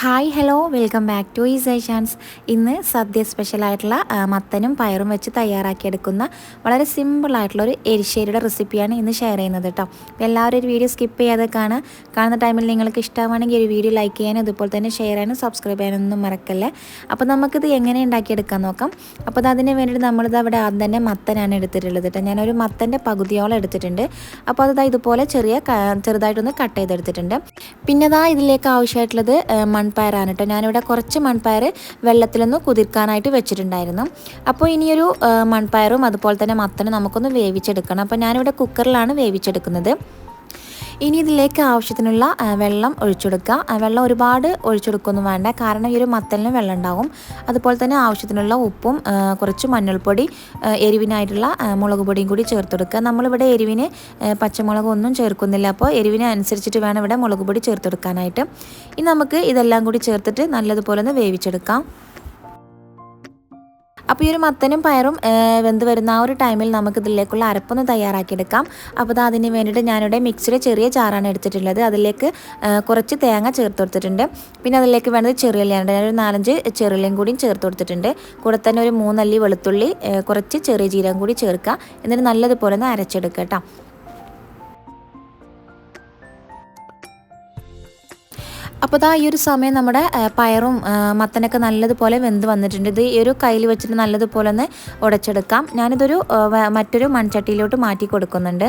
Hi hello welcome back to ഈ chance. ഇന്ന് സദ്യ സ്പെഷ്യലായിട്ടുള്ള മത്തനും പയറും വെച്ച് തയ്യാറാക്കിയെടുക്കുന്ന വളരെ സിമ്പിളായിട്ടുള്ള ഒരു എരിശ്ശേരിയുടെ റെസിപ്പിയാണ് ഇന്ന് ഷെയർ ചെയ്യുന്നത് കേട്ടോ അപ്പോൾ എല്ലാവരും ഒരു വീഡിയോ സ്കിപ്പ് ചെയ്യാതെ കാണുക. കാണുന്ന ടൈമിൽ നിങ്ങൾക്ക് ഇഷ്ടമാണെങ്കിൽ ഒരു വീഡിയോ ലൈക്ക് ചെയ്യാനും അതുപോലെ തന്നെ ഷെയർ ചെയ്യാനും സബ്സ്ക്രൈബ് ചെയ്യാനൊന്നും മറക്കല്ലേ. അപ്പോൾ നമുക്കിത് എങ്ങനെ ഉണ്ടാക്കിയെടുക്കാൻ നോക്കാം. അപ്പോൾ അത് അതിന് വേണ്ടിയിട്ട് നമ്മളിത് അവിടെ ആദ്യം തന്നെ മത്തനാണ് എടുത്തിട്ടുള്ളത് കേട്ടോ ഞാനൊരു മത്തന്റെ പകുതിയോളം എടുത്തിട്ടുണ്ട്. അപ്പോൾ അത് ഇതുപോലെ ചെറിയ ചെറുതായിട്ടൊന്ന് കട്ട് ചെയ്തെടുത്തിട്ടുണ്ട്. പിന്നെ അതാ ഇതിലേക്ക് ആവശ്യമായിട്ടുള്ളത് മൺപയറാണ് കേട്ടോ ഞാനിവിടെ കുറച്ച് മൺപയർ വെള്ളത്തിലൊന്ന് കുതിർക്കാനായിട്ട് വെച്ചിട്ടുണ്ടായിരുന്നു. അപ്പോൾ ഇനിയൊരു മൺപയറും അതുപോലെ തന്നെ മത്തനും നമുക്കൊന്ന് വേവിച്ചെടുക്കണം. അപ്പോൾ ഞാനിവിടെ കുക്കറിലാണ് വേവിച്ചെടുക്കുന്നത്. ഇനി ഇതിലേക്ക് ആവശ്യത്തിനുള്ള വെള്ളം ഒഴിച്ചെടുക്കുക. വെള്ളം ഒരുപാട് ഒഴിച്ചെടുക്കൊന്നും വേണ്ട. കാരണം ഈ ഒരു മത്തലിന് വെള്ളം ഉണ്ടാകും. അതുപോലെ തന്നെ ആവശ്യത്തിനുള്ള ഉപ്പും കുറച്ച് മഞ്ഞൾപ്പൊടി എരിവിനായിട്ടുള്ള മുളക് പൊടിയും കൂടി ചേർത്തെടുക്കുക. നമ്മളിവിടെ എരിവിന് പച്ചമുളക് ഒന്നും ചേർക്കുന്നില്ല. അപ്പോൾ എരിവിന് അനുസരിച്ചിട്ട് വേണം ഇവിടെ മുളക് പൊടി ചേർത്തെടുക്കാനായിട്ട്. ഇനി നമുക്ക് ഇതെല്ലാം കൂടി ചേർത്തിട്ട് നല്ലതുപോലെ ഒന്ന് വേവിച്ചെടുക്കാം. അപ്പോൾ ഈ ഒരു മത്തനും പയറും വെന്ത് വരുന്ന ആ ഒരു ടൈമിൽ നമുക്ക് ഇതിലേക്കുള്ള അരപ്പൊന്ന് തയ്യാറാക്കിയെടുക്കാം. അപ്പോൾ അത് അതിന് വേണ്ടിയിട്ട് ഞാനിവിടെ മിക്സിയുടെ ചെറിയ ചാറാണ് എടുത്തിട്ടുള്ളത്. അതിലേക്ക് കുറച്ച് തേങ്ങ ചേർത്ത് കൊടുത്തിട്ടുണ്ട്. പിന്നെ അതിലേക്ക് വേണ്ടത് ചെറിയല്ലിയാണ് ഞാനൊരു നാലഞ്ച് ചെറിയല്ലിയും കൂടിയും ചേർത്ത് കൊടുത്തിട്ടുണ്ട്. കൂടെ തന്നെ ഒരു മൂന്നല്ലി വെളുത്തുള്ളി കുറച്ച് ചെറിയ ജീരകം കൂടി ചേർക്കുക. എന്നിട്ട് നല്ലതുപോലെ ഒന്ന് അരച്ചെടുക്കുക കേട്ടോ. അപ്പോൾ ദാ ഈ ഒരു സമയം നമ്മുടെ പയറും മത്തനൊക്കെ നല്ലതുപോലെ വെന്ത് വന്നിട്ടുണ്ട്. ഇത് ഈ ഒരു കയ്യിൽ വെച്ചിട്ട് നല്ലതുപോലെ ഒന്ന് ഉടച്ചെടുക്കാം. ഞാനിതൊരു മറ്റൊരു മൺചട്ടിയിലോട്ട് മാറ്റി കൊടുക്കുന്നുണ്ട്.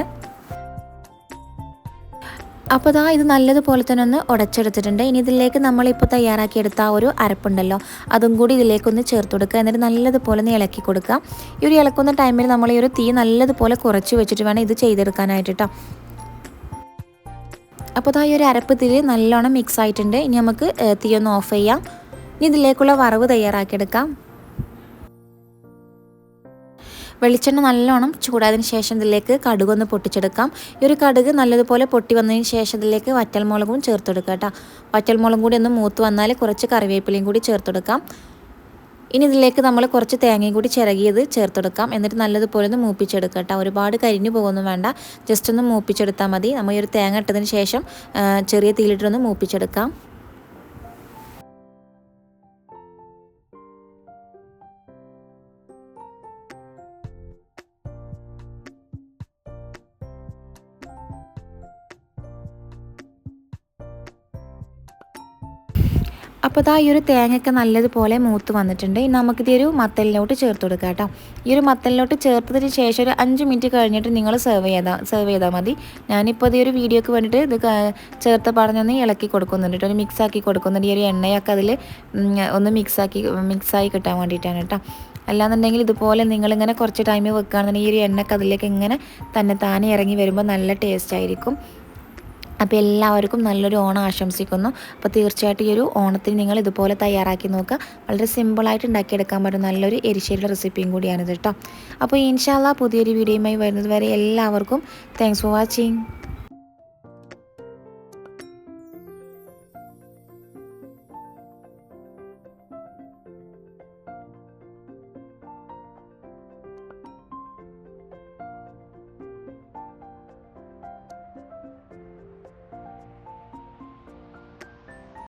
അപ്പോൾ ദാ ഇത് നല്ലതുപോലെ തന്നെ ഒന്ന് ഉടച്ചെടുത്തിട്ടുണ്ട്. ഇനി ഇതിലേക്ക് നമ്മളിപ്പോൾ തയ്യാറാക്കിയെടുത്ത ആ ഒരു അരപ്പുണ്ടല്ലോ അതും കൂടി ഇതിലേക്കൊന്ന് ചേർത്ത് കൊടുക്കുക. എന്നിട്ട് നല്ലതുപോലെ ഒന്ന് ഇളക്കി കൊടുക്കുക. ഈ ഒരു ഇളക്കുന്ന ടൈമിൽ നമ്മൾ ഈ ഒരു തീ നല്ലതുപോലെ കുറച്ച് വെച്ചിട്ട് വേണം ഇത് ചെയ്തെടുക്കാനായിട്ട് കേട്ടോ അപ്പോൾ ഈ ഒരു അരപ്പ് ഇതിൽ നല്ലോണം മിക്സ് ആയിട്ടുണ്ട്. ഇനി നമുക്ക് തീ ഒന്ന് ഓഫ് ചെയ്യാം. ഇനി ഇതിലേക്കുള്ള വറവ് തയ്യാറാക്കിയെടുക്കാം. വെളിച്ചെണ്ണ നല്ലോണം ചൂടായതിന് ശേഷം ഇതിലേക്ക് കടുക് ഒന്ന് പൊട്ടിച്ചെടുക്കാം. ഈ ഒരു കടുക് നല്ലതുപോലെ പൊട്ടി വന്നതിന് ശേഷം ഇതിലേക്ക് വറ്റൽമുളകും ചേർത്തെടുക്കാം കേട്ടോ. വറ്റൽമുളകും കൂടി ഒന്ന് മൂത്ത് വന്നാൽ കുറച്ച് കറിവേപ്പിലയും കൂടി ചേർത്തെടുക്കാം. ഇനി ഇതിലേക്ക് നമ്മൾ കുറച്ച് തേങ്ങയും കൂടി ചിരകിയത് ചേർത്തെടുക്കാം. എന്നിട്ട് നല്ലതുപോലെ ഒന്ന് മൂപ്പിച്ചെടുക്കുക കേട്ടോ. ഒരുപാട് കരിഞ്ഞു പോകുന്നു വേണ്ട. ജസ്റ്റ് ഒന്ന് മൂപ്പിച്ചെടുത്താൽ മതി. നമ്മൾ ഈ ഒരു തേങ്ങ ഇട്ടതിന് ശേഷം ചെറിയ തീയിലിട്ടൊന്ന് മൂപ്പിച്ചെടുക്കാം. അപ്പോൾ ഇതാ ഈ ഒരു തേങ്ങയൊക്കെ നല്ലതുപോലെ മൂത്ത് വന്നിട്ടുണ്ട്. ഇനി നമുക്കിത് ഒരു മത്തലിലോട്ട് ചേർത്ത് കൊടുക്കാം കേട്ടോ. ഈ ഒരു മത്തലിലോട്ട് ചേർത്തതിന് ശേഷം ഒരു അഞ്ച് മിനിറ്റ് കഴിഞ്ഞിട്ട് നിങ്ങൾ സെർവ് ചെയ്താൽ സെർവ് ചെയ്താൽ മതി. ഞാനിപ്പോൾ ഇത് ഒരു വീഡിയോക്ക് വേണ്ടിയിട്ട് ഇത് ചേർത്ത് പറഞ്ഞൊന്ന് ഇളക്കി കൊടുക്കുന്നുണ്ട് കേട്ടോ. ഒരു മിക്സ് ആക്കി കൊടുക്കുന്നുണ്ട്. ഈ ഒരു എണ്ണയൊക്കെ അതിൽ ഒന്ന് മിക്സാക്കി മിക്സായി കിട്ടാൻ വേണ്ടിയിട്ടാണ് കേട്ടോ. അല്ലാന്നുണ്ടെങ്കിൽ ഇതുപോലെ നിങ്ങളിങ്ങനെ കുറച്ച് ടൈം വെക്കുകയാണെന്നുണ്ടെങ്കിൽ ഈ ഒരു എണ്ണയൊക്കെ അതിലേക്ക് ഇങ്ങനെ തന്നെ താനെ ഇറങ്ങി വരുമ്പോൾ നല്ല ടേസ്റ്റ് ആയിരിക്കും. അപ്പോൾ എല്ലാവർക്കും നല്ലൊരു ഓണം ആശംസിക്കുന്നു. അപ്പോൾ തീർച്ചയായിട്ടും ഈ ഒരു ഓണത്തിന് നിങ്ങൾ ഇതുപോലെ തയ്യാറാക്കി നോക്കുക. വളരെ സിമ്പിളായിട്ട് ഉണ്ടാക്കിയെടുക്കാൻ പറ്റും നല്ലൊരു എരിശ്ശേരിയുടെ റെസിപ്പിയും കൂടിയാണിത് കേട്ടോ. അപ്പോൾ ഇൻഷാല്ല പുതിയൊരു വീഡിയോയുമായി വരുന്നത് വരെ എല്ലാവർക്കും താങ്ക്സ് ഫോർ വാച്ചിങ്